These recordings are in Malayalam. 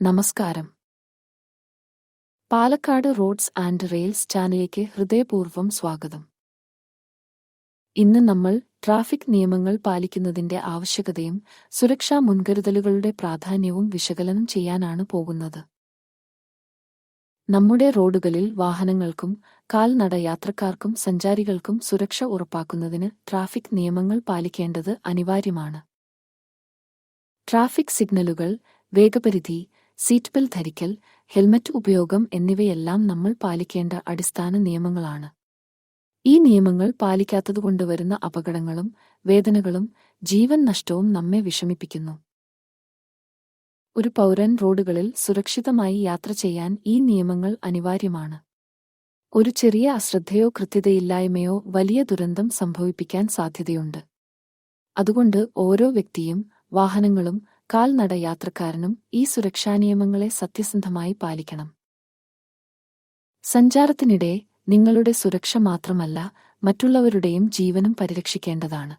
നമസ്കാരം. പാലക്കാട് റോഡ്സ് ആൻഡ് റെയിൽസ് ചാനലിലേക്ക് ഹൃദയപൂർവം സ്വാഗതം. ഇന്ന് നമ്മൾ ട്രാഫിക് നിയമങ്ങൾ പാലിക്കുന്നതിന്റെ ആവശ്യകതയും സുരക്ഷാ മുൻകരുതലുകളുടെ പ്രാധാന്യവും വിശകലനം ചെയ്യാനാണ് പോകുന്നത്. നമ്മുടെ റോഡുകളിൽ വാഹനങ്ങൾക്കും കാൽനട യാത്രക്കാർക്കും സഞ്ചാരികൾക്കും സുരക്ഷ ഉറപ്പാക്കുന്നതിന് ട്രാഫിക് നിയമങ്ങൾ പാലിക്കേണ്ടത് അനിവാര്യമാണ്. ട്രാഫിക് സിഗ്നലുകൾ വേഗപരിധി സീറ്റ് ബെൽറ്റ് ധരിക്കൽ ഹെൽമറ്റ് ഉപയോഗം എന്നിവയെല്ലാം നമ്മൾ പാലിക്കേണ്ട അടിസ്ഥാന നിയമങ്ങളാണ്. ഈ നിയമങ്ങൾ പാലിക്കാത്തതുകൊണ്ട് വരുന്ന അപകടങ്ങളും വേദനകളും ജീവൻ നഷ്ടവും നമ്മെ വിഷമിപ്പിക്കുന്നു. ഒരു പൗരൻ റോഡുകളിൽ സുരക്ഷിതമായി യാത്ര ചെയ്യാൻ ഈ നിയമങ്ങൾ അനിവാര്യമാണ്. ഒരു ചെറിയ അശ്രദ്ധയോ കൃത്യതയില്ലായ്മയോ വലിയ ദുരന്തം സംഭവിപ്പിക്കാൻ സാധ്യതയുണ്ട്. അതുകൊണ്ട് ഓരോ വ്യക്തിയും വാഹനങ്ങളും കാൽനട യാത്രക്കാരനും ഈ സുരക്ഷാ നിയമങ്ങളെ സത്യസന്ധമായി പാലിക്കണം. സഞ്ചാരത്തിനിടെ നിങ്ങളുടെ സുരക്ഷ മാത്രമല്ല മറ്റുള്ളവരുടെയും ജീവനും പരിരക്ഷിക്കേണ്ടതാണ്.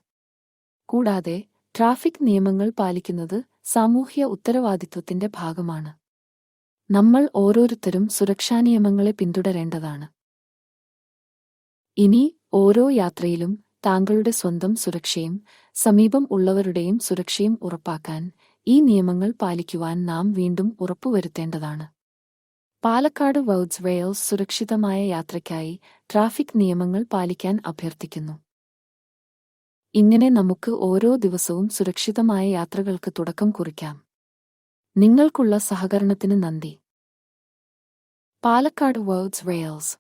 കൂടാതെ ട്രാഫിക് നിയമങ്ങൾ പാലിക്കുന്നത് സാമൂഹ്യ ഉത്തരവാദിത്വത്തിന്റെ ഭാഗമാണ്. നമ്മൾ ഓരോരുത്തരും സുരക്ഷാ നിയമങ്ങളെ പിന്തുടരേണ്ടതാണ്. ഇനി ഓരോ യാത്രയിലും താങ്കളുടെ സ്വന്തം സുരക്ഷയും സമീപം ഉള്ളവരുടെയും സുരക്ഷയും ഉറപ്പാക്കാൻ ഈ നിയമങ്ങൾ പാലിക്കുവാൻ നാം വീണ്ടും ഉറപ്പുവരുത്തേണ്ടതാണ്. പാലക്കാട് വൗഡ്സ് വെയിൽസ് സുരക്ഷിതമായ യാത്രയ്ക്കായി ട്രാഫിക് നിയമങ്ങൾ പാലിക്കാൻ അഭ്യർത്ഥിക്കുന്നു. ഇങ്ങനെ നമുക്ക് ഓരോ ദിവസവും സുരക്ഷിതമായ യാത്രകൾക്ക് തുടക്കം കുറിക്കാം. നിങ്ങൾക്കുള്ള സഹകരണത്തിന് നന്ദി. Palakkad worlds Wales